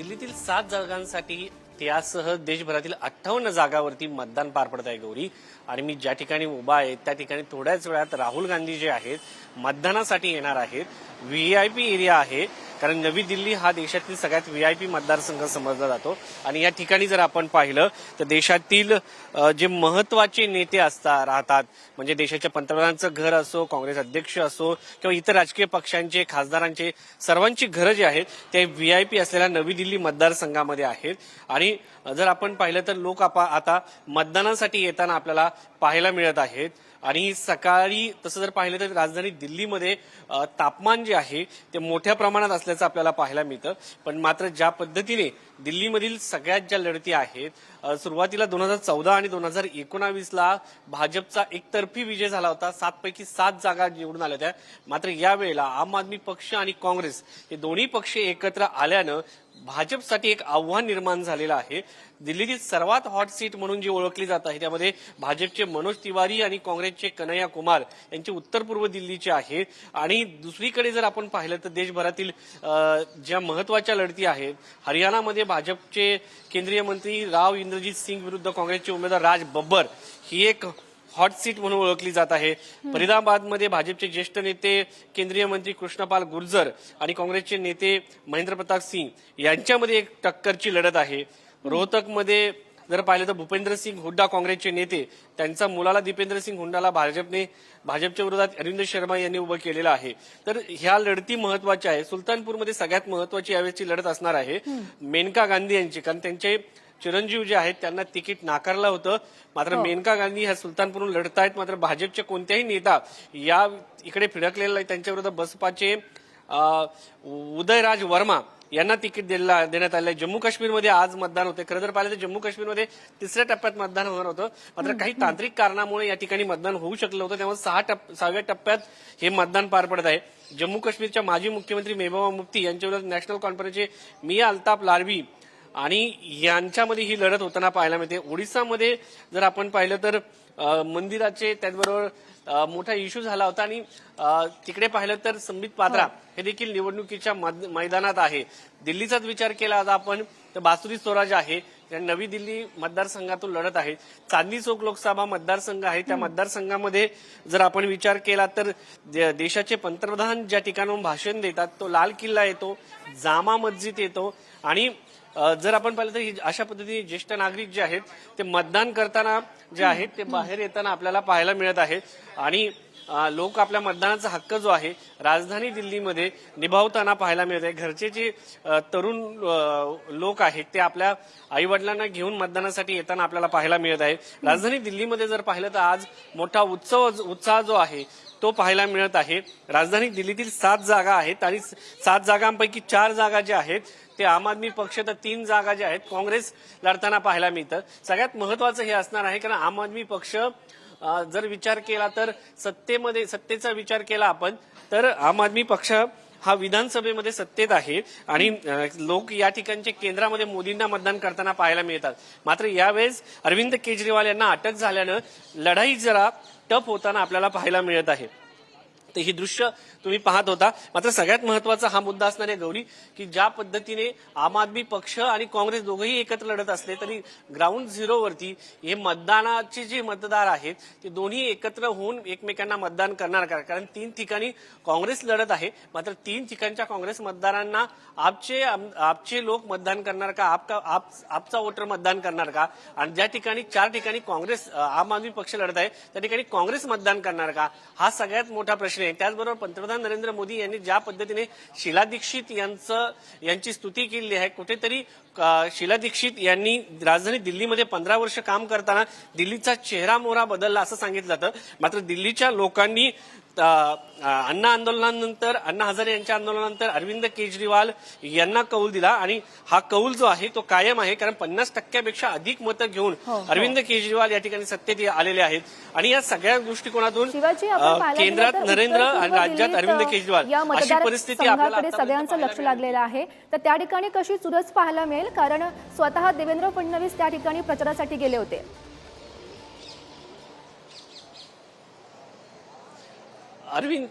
दिल्लीतील सात जागांसाठी त्यासह देशभरातील अठ्ठावन्न जागावरती मतदान पार पडत आहे गौरी. आणि मी ज्या ठिकाणी उभा आहे त्या ठिकाणी थोड्याच वेळात राहुल गांधी जे आहेत मतदानासाठी येणार आहेत. व्हीआयपी एरिया आहे. कारण नवी दिल्ली हा देशातील सगळ्यात व्हीआयपी मतदारसंघ समजला जातो. आणि या ठिकाणी जर आपण पाहिलं तर देशातील जे महत्त्वाचे नेते असतात राहतात म्हणजे देशाच्या पंतप्रधानांचं घर असो काँग्रेस अध्यक्ष असो किंवा इतर राजकीय पक्षांचे खासदारांचे सर्वांची घरं जी आहेत ते व्हीआयपी असलेल्या नवी दिल्ली मतदारसंघामध्ये आहेत. आणि जर आपण पाहिलं तर लोक आपा- आता मतदानासाठी येताना आपल्याला पाहायला मिळत आहेत. आणि सकाळी तसं जर पाहिलं तर राजधानी दिल्लीमध्ये तापमान जे आहे ते मोठ्या प्रमाणात असल्याचं आपल्याला पाहायला मिळतं. पण मात्र ज्या पद्धतीने दिल्लीमधील सगळ्यात ज्या लढती आहेत सुरुवातीला दोन हजार चौदा आणि दोन हजार एकोणावीसला भाजपचा एकतर्फी विजय झाला होता. सातपैकी सात जागा निवडून आल्या होत्या. मात्र यावेळेला आम आदमी पक्ष आणि काँग्रेस हे दोन्ही पक्ष एकत्र आल्यानं भाजपसाठी एक आव्हान निर्माण झालेलं आहे. दिल्लीतील सर्वात हॉट सीट म्हणून जी ओळखली जात आहे त्यामध्ये भाजपचे मनोज तिवारी आणि काँग्रेसचे कन्हैया कुमार यांची उत्तर पूर्व दिल्लीचे आहे आणि दुसरीकडे जर आपण पाहिलं तर देशभरातील ज्या महत्त्वाच्या लढती आहेत हरियाणामध्ये भाजपचे केंद्रीय मंत्री राव इंद्रजित सिंग विरुद्ध काँग्रेसचे उमेदवार राज बब्बर ही एक हॉट सीट म्हणून ओळखली जात आहे. फरीदाबादमध्ये भाजपचे ज्येष्ठ नेते केंद्रीय मंत्री कृष्णपाल गुर्जर आणि काँग्रेसचे नेते महेंद्र प्रताप सिंग यांच्यामध्ये एक टक्करची लढत आहे. रोहतकमध्ये जर पाहिलं तर भूपेंद्र सिंग हुड्डा काँग्रेसचे नेते त्यांचा मुलाला दीपेंद्र सिंग हुड्डाला भाजपने भाजपच्या विरोधात अरविंद शर्मा यांनी उभं केलेलं आहे. तर ह्या लढती महत्त्वाच्या आहे सुलतानपूरमध्ये सगळ्यात महत्वाची यावेळेची लढत असणार आहे मेनका गांधी यांची. कारण त्यांचे चिरंजीव जे आहेत त्यांना तिकीट नाकारलं होतं. मात्र मेनका गांधी ह्या सुलतानपूरून लढतायत. मात्र भाजपचे कोणत्याही नेता या इकडे फिरकलेला नाही त्यांच्या विरोधात बसपाचे उदयराज वर्मा यांना तिकीट दिला देण्यात आलं जम्मू काश्मीरमध्ये आज मतदान होते खरं तर पाहिलं तर जम्मू काश्मीरमध्ये तिसऱ्या टप्प्यात मतदान होणार होतं. मात्र काही तांत्रिक कारणामुळे या ठिकाणी मतदान होऊ शकलं होतं. त्यामुळे सहा टप्प सहाव्या टप्प्यात हे मतदान पार पडत आहे. जम्मू काश्मीरच्या माजी मुख्यमंत्री मेहबूबा मुफ्ती यांच्या विरोधात नॅशनल कॉन्फरन्सचे मिया अल्ताफ लारवी आणि यांच्यामध्ये ही लढत होताना पाहायला मिळते. ओडिसामध्ये जर आपण पाहिलं तर मंदिराचे त्याचबरोबर मोठा इश्यू झाला होता आणि तिकडे पाहिलं तर संबित पात्रा हे. देखील निवडणुकीच्या मद- मैदानात आहे. दिल्लीचाच विचार केला आता आपण तर बासुरी स्वराज आहे. नवी दिल्ली मतदारसंघातून लढत आहे. चांदणी चौक लोकसभा मतदारसंघ आहे. त्या मतदारसंघामध्ये जर आपण विचार केला तर देशाचे पंतप्रधान ज्या ठिकाणाहून भाषण देतात तो लाल किल्ला येतो जामा मस्जिद येतो. आणि जर आपण पाहिलं तर ही अशा पद्धतीने ज्येष्ठ नागरिक जे आहेत ते मतदान करताना जे आहेत ते बाहेर येताना आपल्याला पाहायला मिळत आहे. आणि लोक आपल्या मतदानाचा हक्क जो आहे राजधानी दिल्लीमध्ये निभावताना पाहायला मिळत आहे. घरचे जे तरुण लोक आहेत ते आपल्या आईवडिलांना घेऊन मतदानासाठी येताना आपल्याला पाहायला मिळत आहे. राजधानी दिल्लीमध्ये जर पाहिलं तर आज मोठा उत्सव उत्साह जो आहे तो पाहायला मिळत आहे. राजधानी दिल्लीतील सात जागा आहेत आणि सात जागांपैकी चार जागा ज्या आहेत ते आम आदमी पक्ष तर तीन जागा ज्या आहेत काँग्रेस लढताना पाहायला मिळतं. सगळ्यात महत्वाचं हे असणार आहे कारण आम आदमी पक्ष जर विचार केला तर सत्तेमध्ये सत्तेचा विचार केला आपण तर आम आदमी पक्ष हा विधानसभेमध्ये सत्तेत आहे आणि लोक या ठिकाणचे केंद्रामध्ये मोदींना मतदान करताना पाहायला मिळतात. मात्र यावेळेस अरविंद केजरीवाल यांना अटक झाल्यानं लढाई जरा टप होताना आपल्याला पाहायला मिळत आहे. तर ही दृश्य तुम्ही पाहत होता. मात्र सगळ्यात महत्त्वाचा हा मुद्दा असणार आहे गौरी की ज्या पद्धतीने आम आदमी पक्ष आणि काँग्रेस दोघंही एकत्र लढत असले तरी ग्राउंड झिरोवरती हे मतदानाचे जे मतदार आहेत ते दोन्ही एकत्र होऊन एकमेकांना मतदान करणार का? कारण तीन ठिकाणी काँग्रेस लढत आहे. मात्र तीन ठिकाणच्या काँग्रेस मतदारांना आपचे आपचे लोक मतदान करणार का? आपका आप आपचा वोटर मतदान करणार का? आणि ज्या ठिकाणी चार ठिकाणी काँग्रेस आम आदमी पक्ष लढत आहे त्या ठिकाणी काँग्रेस मतदान करणार का? हा सगळ्यात मोठा प्रश्न आहे. त्याचबरोबर पंतप्रधान नरेंद्र मोदी यांनी ज्या पद्धतीने शिला दीक्षित यांचं यांची स्तुती केली आहे कुठेतरी शिला दीक्षित यांनी राजधानी दिल्लीमध्ये पंधरा वर्ष काम करताना दिल्लीचा चेहरा मोहरा बदलला असं सांगितलं जातं. मात्र दिल्लीच्या लोकांनी अण्णा आंदोलनानंतर अण्णा हजारे यांच्या आंदोलनानंतर अरविंद केजरीवाल यांना कौल दिला आणि हा कौल जो आहे तो कायम आहे कारण पन्नास टक्क्यापेक्षा अधिक मतं घेऊन हो, हो. अरविंद केजरीवाल या ठिकाणी सत्तेत आलेले आहेत. आणि या सगळ्या दृष्टिकोनातून केंद्रात नरेंद्र आणि राज्यात अरविंद केजरीवाल. या अशी परिस्थिती आतापर्यंत सगळ्यांचं लक्ष लागलेलं आहे. तर त्या ठिकाणी कशी चुरस पाहायला मिळेल? कारण स्वतः देवेंद्र फडणवीस त्या ठिकाणी प्रचारासाठी गेले होते. अरविंद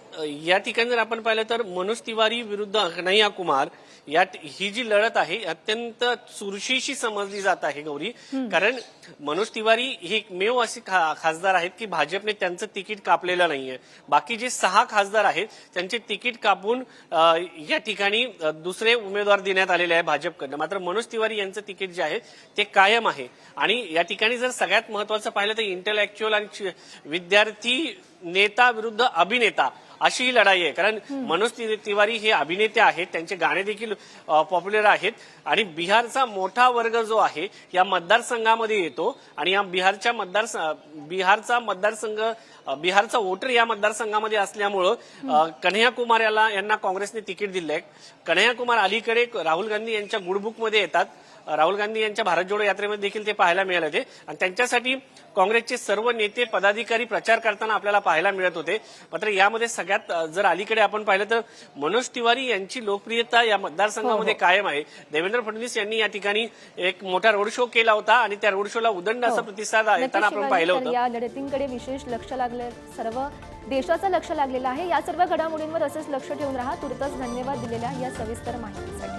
या ठिकाणी जर आपण पाहिलं तर मनोज तिवारी विरुद्ध कन्हैया कुमार या ही जी लढत आहे अत्यंत चुरशीशी समजली जात आहे गौरी. कारण मनोज तिवारी हे एकमेव असे खा- खासदार आहेत की भाजपने त्यांचं तिकीट कापलेलं नाहीये. बाकी जे सहा खासदार आहेत त्यांचे तिकीट कापून अ, या ठिकाणी अ, दुसरे उमेदवार देण्यात आलेले आहे भाजपकडनं. मात्र मनोज तिवारी यांचं तिकीट जे आहे ते कायम आहे. आणि या ठिकाणी जर सगळ्यात महत्वाचं पाहिलं तर इंटेलेक्च्युअल आणि विद्यार्थी नेता विरुद्ध अभिनेता. अशी ही लढाई आहे. कारण मनोज तिवारी हे अभिनेते आहेत. त्यांचे गाणे देखील पॉप्युलर आहेत. आणि बिहारचा मोठा वर्ग जो आहे या मतदारसंघामध्ये येतो. आणि या बिहारच्या मतदार बिहारचा मतदारसंघ बिहारचा वोटर या मतदारसंघामध्ये असल्यामुळं अ, कन्हैया कुमार याला यांना काँग्रेसने तिकीट दिलंय. कन्हैया कुमार अलीकडे राहुल गांधी यांच्या गुडबुकमध्ये येतात. राहुल गांधी यांच्या भारत जोडो यात्रेमध्ये देखील ते पाहायला मिळाले होते. आणि त्यांच्यासाठी काँग्रेसचे सर्व नेते पदाधिकारी प्रचार करताना आपल्याला पाहायला मिळत होते. मात्र यामध्ये सगळ्यात जर अलीकडे आपण पाहिलं तर मनोज तिवारी यांची लोकप्रियता या मतदारसंघामध्ये कायम आहे. देवेंद्र फडणवीस यांनी या ठिकाणी एक मोठा रोड शो केला होता आणि त्या रोड शोला उदंड असा हो. प्रतिसाद येताना आपण पाहिलं होतं. या लढतींकडे विशेष लक्ष लागले सर्व देशाचं लक्ष लागलेलं आहे. या सर्व घडामोडींवर असंच लक्ष ठेवून राहा. तुर्तच धन्यवाद दिलेल्या या सविस्तर माहितीसाठी.